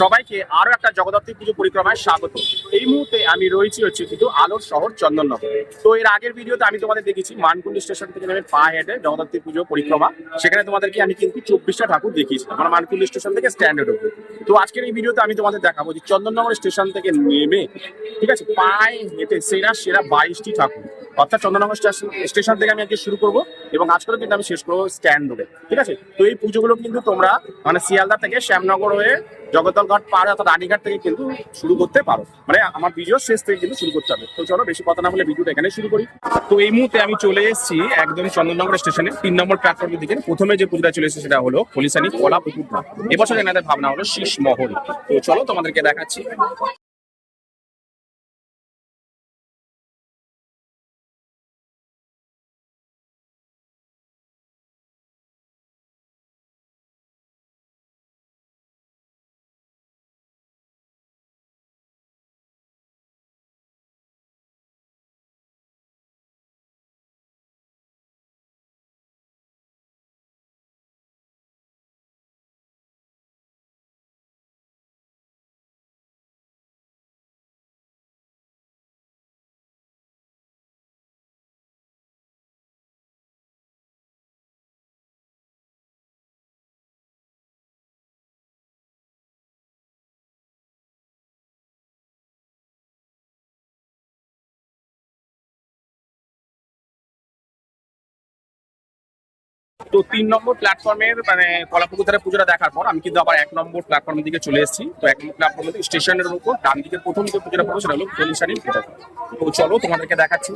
সবাইকে আরও একটা জগদ্ধাত্রী পুজো পরিক্রমায় স্বাগত। এই মুহূর্তে আমি রয়েছি হচ্ছে কিন্তু আলোর শহর চন্দননগর। তো এর আগের ভিডিওতে আমি তোমাদের দেখেছি মানকুন্ডি স্টেশন থেকে নেমে পা হেঁটে জগদ্ধাত্রী পুজো পরিক্রমা। সেখানে তোমাদেরকে আমি কিন্তু চব্বিশটা ঠাকুর দেখিয়েছিলাম মানে মানকুন্ডি স্টেশন থেকে স্ট্যান্ডার্ড অব্দি তো আজকের এই ভিডিওতে আমি তোমাদের দেখাবো যে চন্দননগর স্টেশন থেকে নেমে, ঠিক আছে, পায়ে হেঁটে সেরা সেরা বাইশটি ঠাকুর। অর্থাৎ চন্দননগর স্টেশন স্টেশন থেকে আমি আজকে শুরু করব এবং আজকেও কিন্তু আমি শেষ করব স্ট্যান্ড রোডে ঠিক আছে? তো এই পুজোগুলো কিন্তু তোমরা মানে শিয়ালদা থেকে শ্যামনগর হয়ে জগদ্দলঘাট পাড়ে অর্থাৎ রানীঘাট থেকে কিন্তু শুরু করতে পারো। মানে আমার ভিডিও শেষ থেকে কিন্তু শুরু করতে হবে। তো চলো বেশি কথা না বলে ভিডিওটা এখানে শুরু করি। তো এই মুহূর্তে আমি চলে এসেছি একদম চন্দননগর স্টেশনে, তিন নম্বর প্ল্যাটফর্মের দিকে। প্রথমে যে পুজোটা চলে এসেছে সেটা হলো পলিসানি কলা পুকুর এবছর এনাদের ভাবনা হলো শীষ মহল। তো চলো তোমাদেরকে দেখাচ্ছি। তো তিন নম্বর প্ল্যাটফর্মের মানে কলাপুকুর পুজোটা দেখার পর আমি কিন্তু আবার এক নম্বর প্ল্যাটফর্মের দিকে চলে এসেছি। তো এক নম্বর প্ল্যাটফর্মের স্টেশনের উপর ডান দিকে প্রথম যে পুজোটা পড়ো সেটা হলো পুজো। তো চলো তোমাদেরকে দেখাচ্ছি।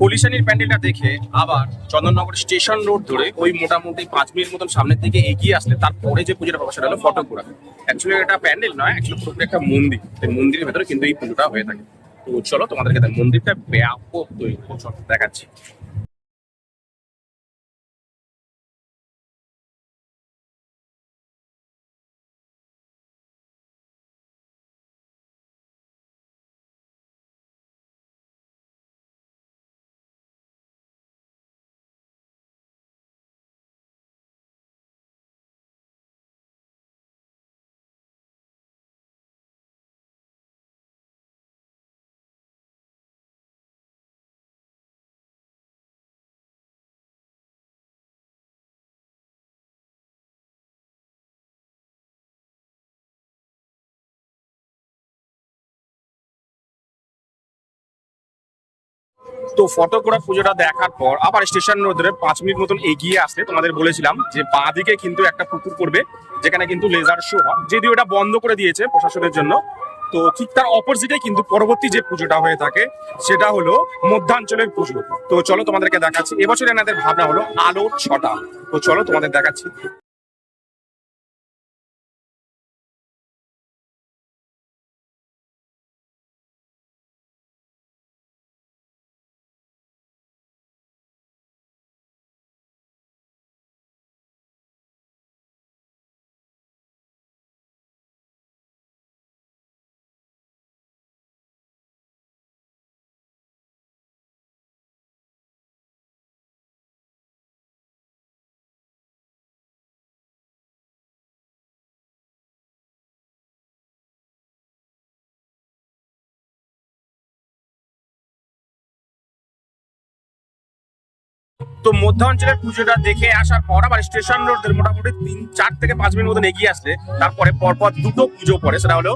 পলিশানির প্যান্ডেলটা দেখে আবার চন্দননগর স্টেশন রোড ধরে ওই মোটামুটি পাঁচ মিনিট মতন সামনের দিকে এগিয়ে আসলে তারপরে যে পুজোটা পাবো সেটা হলো ফটোপুরা অ্যাকচুয়ালি এটা প্যান্ডেল নয় অ্যাকচুয়ালি পুরোপুরি একটা মন্দির। মন্দিরের ভেতরে কিন্তু এই পুজোটা হয়ে থাকে। তো চলো তোমাদেরকে মন্দিরটা ব্যাপক তৈরি। চলো দেখাচ্ছি। তো ফটোগ্রাফ পুজোটা দেখার পর আবার স্টেশন রোড পাঁচ মিনিট মতন এগিয়ে আসলে তোমাদের বলেছিলাম যে বাঁ দিকে কিন্তু একটা পুকুর পড়বে, যেখানে কিন্তু লেজার শো হয়। যদিও এটা বন্ধ করে দিয়েছে প্রশাসনের জন্য। তো ঠিক তার অপোজিটে কিন্তু পরবর্তী যে পুজোটা হয়ে থাকে, সেটা হলো মধ্যাঞ্চলের পুজো। তো চলো তোমাদেরকে দেখাচ্ছি। এবছর এনাদের ভাবনা হলো আলোর ছটা। তো চলো তোমাদের দেখাচ্ছি। তো মধ্যাঞ্চলের পুজোটা দেখে আসার পর আবার স্টেশন রোড মোটামুটি তিন, চার থেকে পাঁচ মিনিট মতন এগিয়ে আসলে, তারপরে পরপর দুটো পুজো পড়ে, সেটা হলো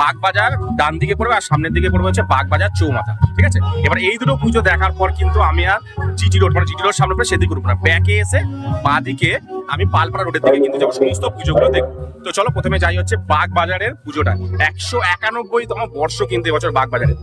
বাগবাজার ডান দিকে পড়বে আর সামনের দিকে পড়বে হচ্ছে বাগবাজার চৌমাথা, ঠিক আছে? এবার এই দুটো পুজো দেখার পর কিন্তু আমি আর জিটি রোড মানে জিটি রোড সামনে পড়ে সেদিকে করব না। ব্যাকে এসে বাঁ দিকে আমি পালপাড়া রোডের দিকে কিন্তু যাব, সমস্ত পুজোগুলো দেখব। তো চলো প্রথমে যাই হচ্ছে বাগবাজারের পুজোটা। একশো একানব্বইতম বর্ষ কিন্তু এবছর বাগবাজারে।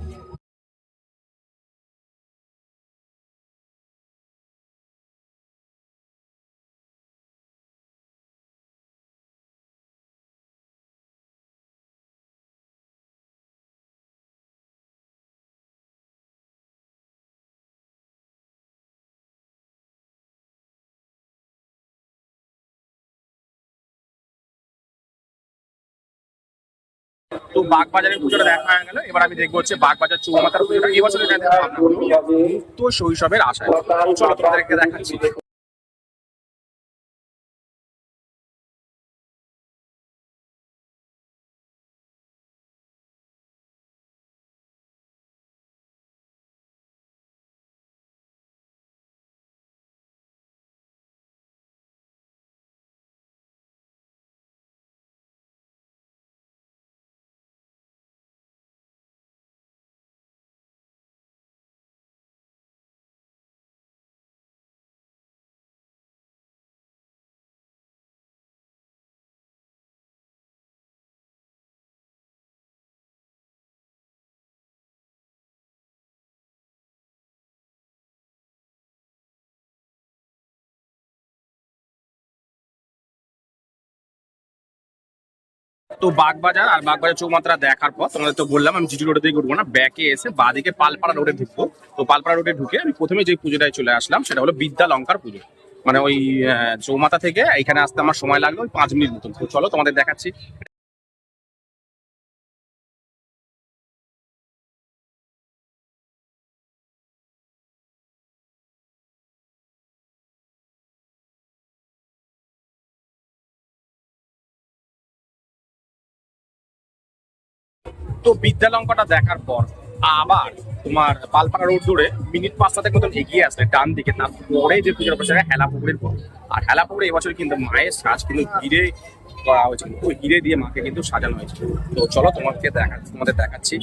তো বাগবাজারের পুজোটা দেখা হয়ে গেল। এবার আমি দেখব হচ্ছে বাগবাজার চৌমাতার পুজোটা। এবছর তো শৈশবের আশায়। চলো তোমাদেরকে দেখাচ্ছি। তো বাগবাজার আর বাগবাজার চৌমাত্রা দেখার পর তোমাদের তো বললাম, আমি জিটি রোডে ঘুরবো না, ব্যাকে এসে বাদিকে পালপাড়া রোডে ঢুকবো। তো পালপাড়া রোডে ঢুকে আমি প্রথমে যে পুজোটায় চলে আসলাম, সেটা হলো বিদ্যা লঙ্কার পুজো। মানে ওই চৌমাথা থেকে এখানে আসতে আমার সময় লাগল পাঁচ মিনিট মতন। তো চলো তোমাদের দেখাচ্ছি। তো বিদ্যালঙ্কাটা দেখার পর আবার তোমার পালপাড়া রোড ধরে মিনিট পাঁচ সাতের মতন এগিয়ে আসলে ডান দিকে তারপরে যে পুজোর বসে হেলা পুকুরের পর। আর হেলা পুকুরে এবছর কিন্তু মায়ের সাজ কিন্তু হিরে করা হয়েছে ওই হিরে দিয়ে মাকে কিন্তু সাজানো হয়েছে তো চলো তোমাকে দেখা তোমাদের দেখাচ্ছি।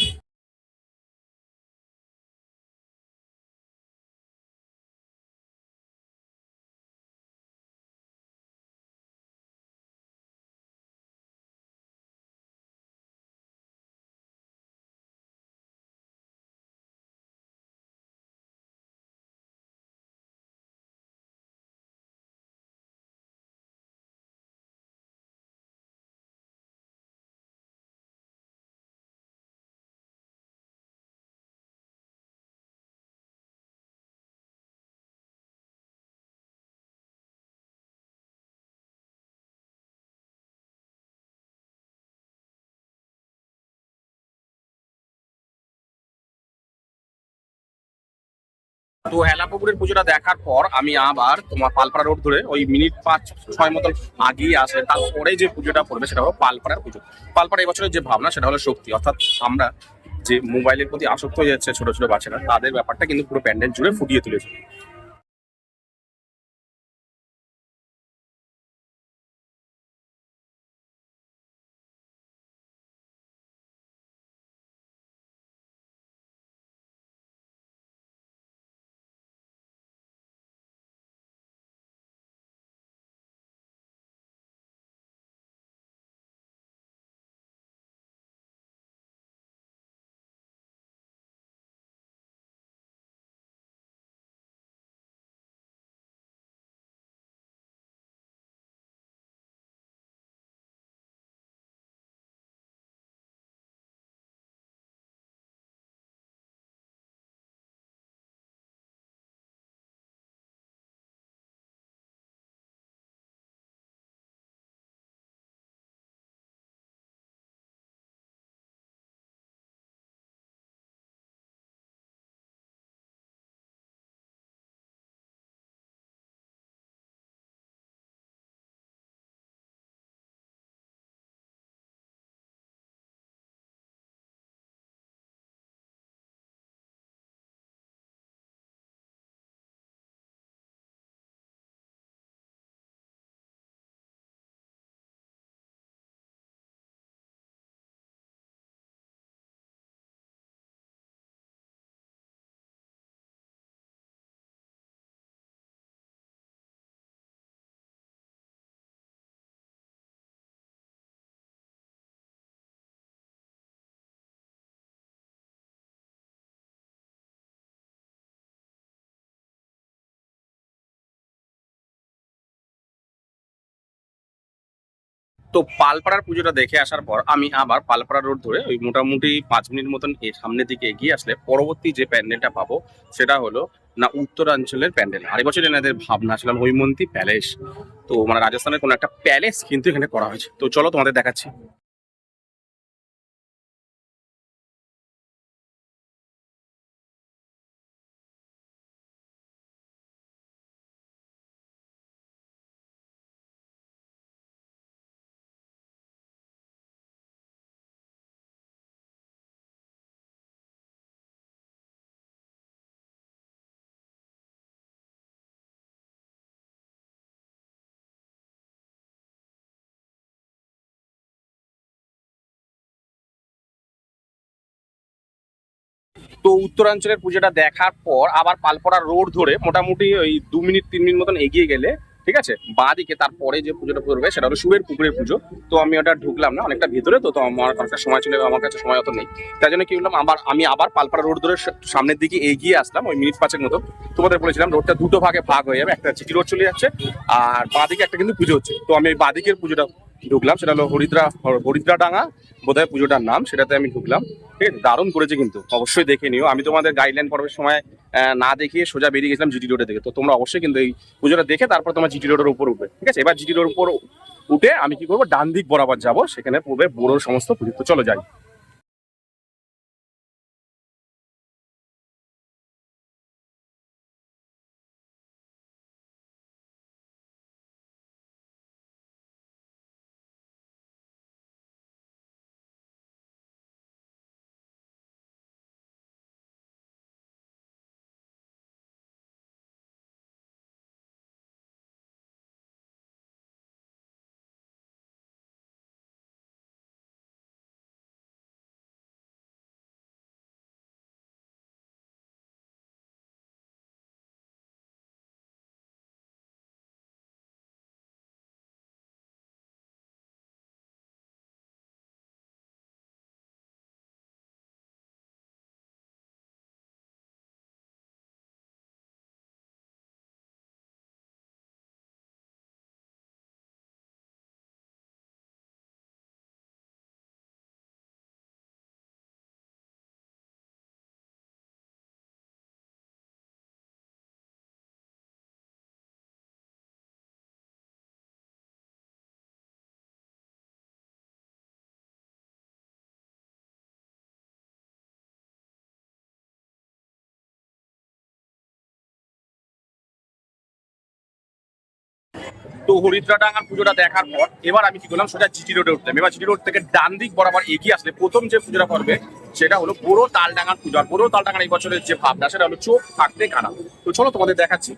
তো হেলাপুকুরের পুজোটা দেখার পর আমি আবার তোমার পালপাড়া রোড ধরে ওই মিনিট পাঁচ, ছয় মতন আগিয়ে আসে তারপরে যে পুজোটা পড়বে সেটা হলো পালপাড়ার পুজো। পালপাড়া এবছরের যে ভাবনা সেটা হলো শক্তি। অর্থাৎ আমরা যে মোবাইলের প্রতি আসক্ত হয়ে যাচ্ছে ছোট ছোট বাচ্চারা, তাদের ব্যাপারটা কিন্তু পুরো প্যান্ডেল জুড়ে ফুটিয়ে তুলেছে। তো পালপাড়ার পুজোটা দেখে আসার পর আমি আবার পালপাড়া রোড ধরে ওই মোটামুটি পাঁচ মিনিট মতন এর সামনের দিকে এগিয়ে আসলে পরবর্তী যে প্যান্ডেলটা পাবো সেটা হলো না উত্তরাঞ্চলের প্যান্ডেল। আর বছর এনাদের ভাবনা ছিল হৈমন্তী প্যালেস। তো মানে রাজস্থানের কোনো একটা প্যালেস কিন্তু এখানে করা হয়েছে। তো চলো তোমাদের দেখাচ্ছি। তো উত্তরাঞ্চলের পুজোটা দেখার পর আবার পালপড়া রোড ধরে মোটামুটি ওই দু মিনিট, তিন মিনিট মতন এগিয়ে গেলে, ঠিক আছে? বাঁ দিকে তারপরে যে পুজোটা করবে সেটা হলো শুভের পুকুরের পুজো। তো আমি ওটা ঢুকলাম না, অনেকটা ভিতরে, তো তো আমার অনেকটা সময় ছিল আমার কাছে সময় অত নেই। তাই জন্য কি করলাম আবার আমি আবার পালপাড়া রোড ধরে সামনের দিকে এগিয়ে আসলাম, ওই মিনিট পাঁচের মতো। তোমাদের বলেছিলাম, রোডটা দুটো ভাগে ভাগ হয়ে যাবে, একটা চিটি রোড চলে যাচ্ছে, আর বাঁ দিকে একটা কিন্তু পুজো হচ্ছে। তো আমি ওই বাঁ দিকের পুজোটা ঢুকলাম, সেটা হলো হরিদ্রা হরিদ্রা ডাঙ্গা বোধহয় পুজোটার নাম, সেটাতে আমি ঢুকলাম। ঠিক আছে? দারুণ করেছে কিন্তু, অবশ্যই দেখে নিও। আমি তোমাদের গাইডলাইন পর্বের সময় না দেখিয়ে সোজা বেরিয়ে গেছিলাম জিটি রোডে দেখে। তো তোমরা অবশ্যই কিন্তু এই পুজোটা দেখে তারপর তোমার জিটি রোডের উপর উঠবে। ঠিক আছে? এবার জিটি রোডের উপর উঠে আমি কি করব? ডান দিক বরাবর যাব, সেখানে পূর্বে বড়োর সমস্ত পুজো। তো চলো যাই। তো হরিদ্রাডাঙ্গার পুজোটা দেখার পর এবার আমি কি করলাম, সোজা জিটি রোডে উঠলাম। এবার জিটি রোড থেকে ডান দিক বরাবর এগিয়ে আসলে প্রথম যে পুজোটা করবে সেটা হলো বড় তালডাঙ্গার পুজো। আর বড় তালডাঙ্গার এই বছরের যে ভাবনা, সেটা হলো চোখ থাকতে কানা। তো চলো তোমাদের দেখাচ্ছি।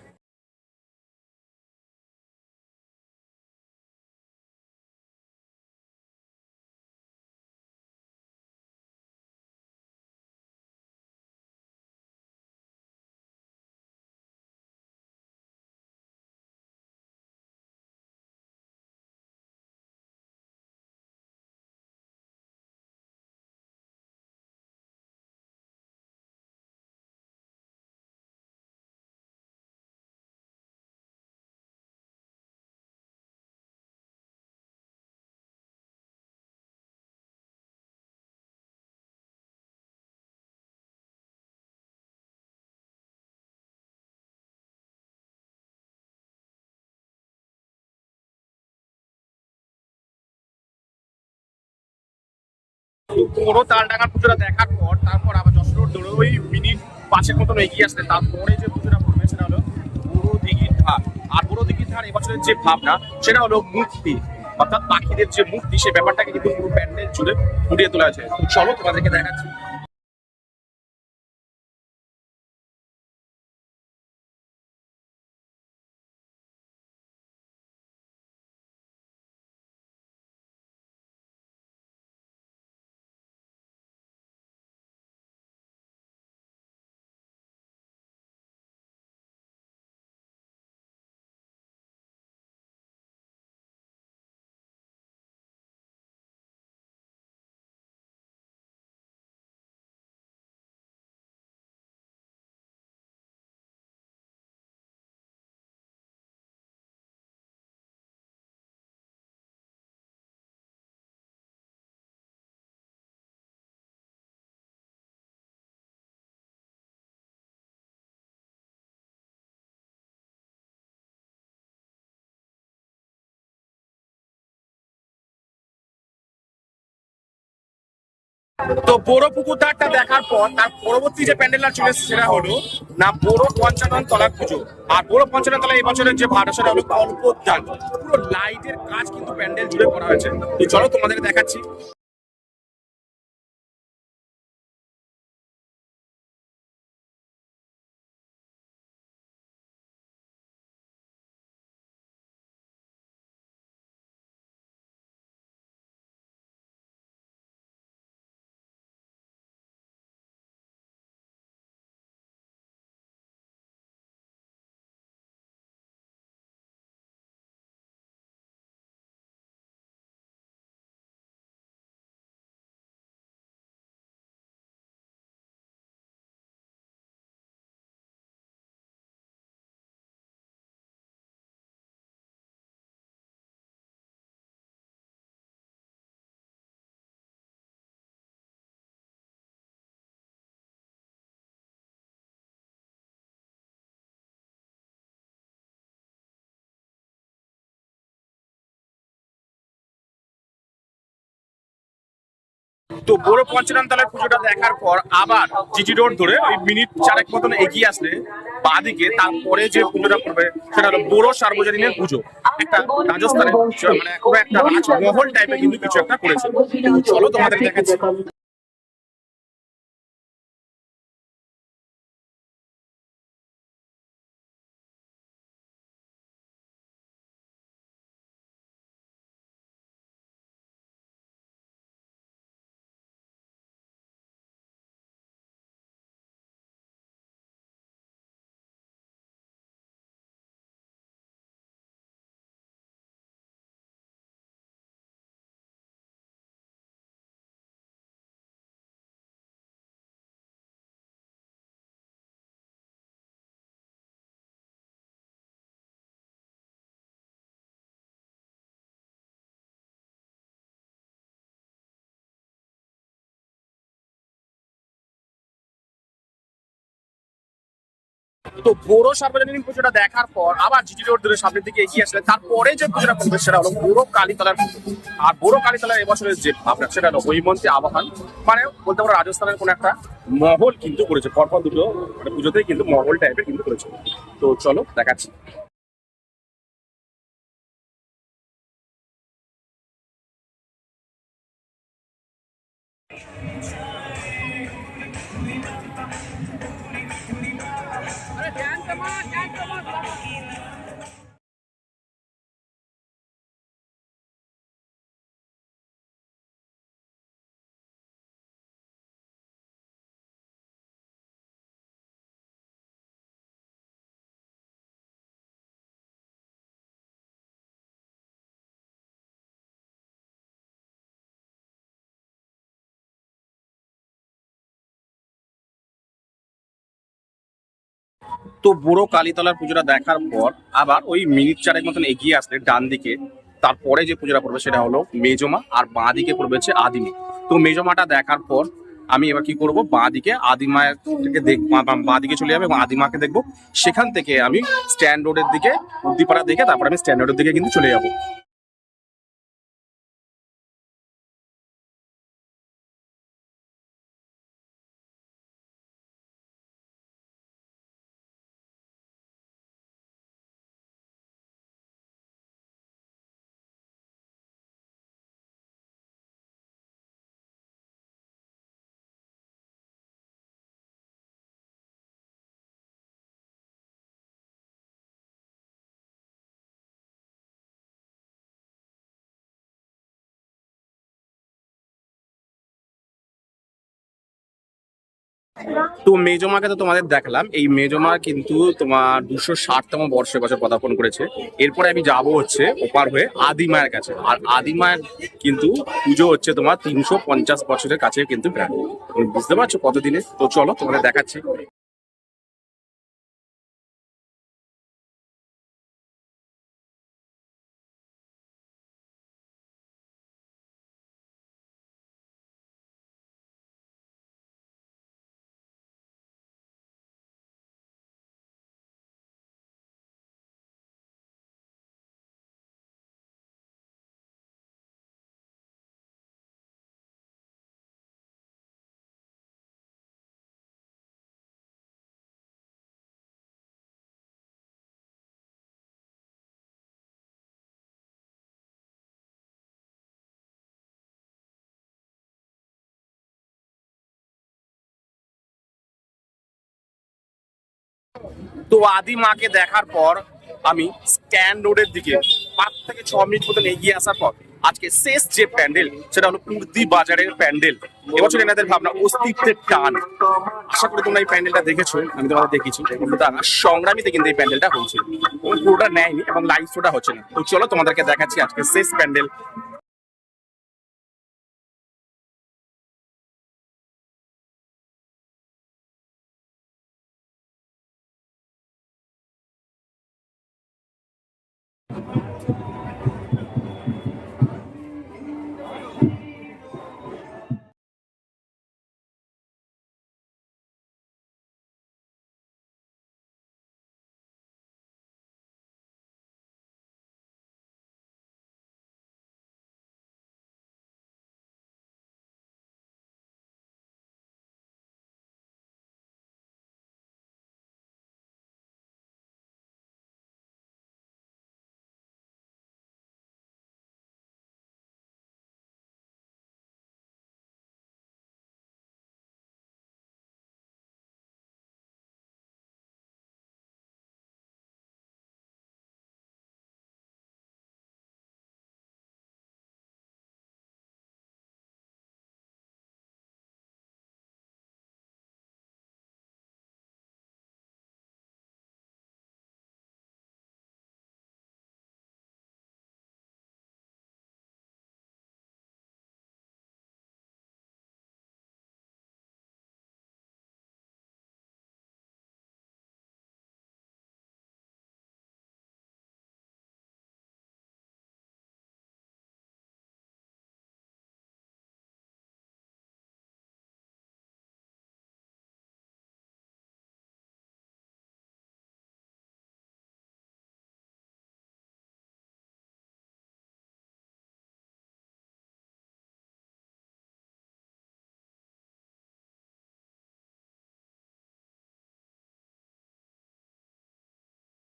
বড় তালডাঙ্গার পুজোটা দেখার পর তারপর আবার যশোর রোড ওই মিনিট পাঁচের মতন এগিয়ে আসতে তারপরে যে পুজোটা পড়বে সেটা হলো পুরো দিঘির ধার। আর পুরো দিঘির ধার এবছরের যে ভাবনা, সেটা হলো মুক্তি অর্থাৎ পাখিদের যে মুক্তি সে ব্যাপারটাকে কিন্তু পুরো প্যান্ডেল জুড়ে ফুটিয়ে তোলা হয়েছে। চলো তোমাদেরকে দেখাচ্ছি। তো বড় পুকুরটা দেখার পর তার পরবর্তী যে প্যান্ডেলটা চলে এসেছে সেটা হলো না বড় পঞ্চানন তলা পুজো, আর বড় পঞ্চানন তলা বছরের যে ভাড়া সেটা হলো কল্পোদ্যান। পুরো লাইটের কাজ কিন্তু প্যান্ডেল জুড়ে করা হয়েছে। তো চলো তোমাদের দেখাচ্ছি। তো বড় পঞ্চানন তলার পুজোটা দেখার পর আবার জিজি রোড ধরে ওই মিনিট চারেক মতন এগিয়ে আসলে বাদিকে, তারপরে যে পুজোটা পড়বে সেটা হলো বড় সার্বজনীনের পুজো। একটা রাজস্থানের মানে একটা রাজমহল টাইপের কিন্তু কিছু একটা করেছে। চলো তোমাদের দেখাচ্ছি। তো বড় সার্বজনীন পুজোটা দেখার পর আবার জিটি রোড ধরে সামনের দিকে এগিয়ে আসলে তারপরে যে পুজোটা করবে সেটা হলো বড় কালীতলার আর বড় কালীতলার এবছরের যে ভাবনা, সেটা হলো হৈমন্তী আবাহন। মানে বলতে পারো রাজস্থানের কোন একটা মহল কিন্তু করেছে। পরপর দুটো মানে পুজোতেই কিন্তু মহল টাইপের কিন্তু করেছে। তো চলো দেখাচ্ছি। তো বুড়ো কালীতলার পুজোটা দেখার পর আবার ওই মিনিট চারেক মতন এগিয়ে আসলে ডান দিকে। তারপরে যে পুজোটা পড়বে সেটা হলো মেজমা আর বাঁ দিকে পড়বে আদিমা। তো মেজমাটা দেখার পর আমি এবার কি করব? বাঁ দিকে আদিমাকে দেখ বাঁ দিকে চলে যাবে এবং আদিমাকে দেখব। সেখান থেকে আমি স্ট্যান্ড রোডের দিকে উদ্দিপাড়া দেখে তারপর আমি স্ট্যান্ড রোডের দিকে কিন্তু চলে যাব। তো মেজমাকে তো তোমাদের দেখলাম। এই মেজমা কিন্তু তোমার দুশো ষাটতম বর্ষে বছর পদার্পণ করেছে। এরপরে আমি যাব হচ্ছে ওপার হয়ে আদিমায়ের কাছে। আর আদিমায়ের কিন্তু পুজো হচ্ছে তোমার তিনশো পঞ্চাশ বছরের কাছে কিন্তু বুঝতে পারছ কতদিনে তো চলো তোমাদের দেখাচ্ছি। তো আদি মাকে দেখার পর আমি স্ট্যান্ড রোডের দিকে পাঁচ থেকে ছ মিনিট মতন এগিয়ে আসার পর আজকে শেষ যে প্যান্ডেল সেটা হলো কুর্দি বাজারের প্যান্ডেল। এবছর এনাদের ভাবনা অস্তিত্বের টান। আশা করি তোমরা এই প্যান্ডেলটা দেখেছ, আমি তোমাদের দেখেছি সংগ্রামীতে কিন্তু এই প্যান্ডেলটা হয়েছে। পুরোটা নেয়নি এবং লাইভ শোটা হচ্ছে না। তো চলো তোমাদেরকে দেখাচ্ছি আজকে শেষ প্যান্ডেল।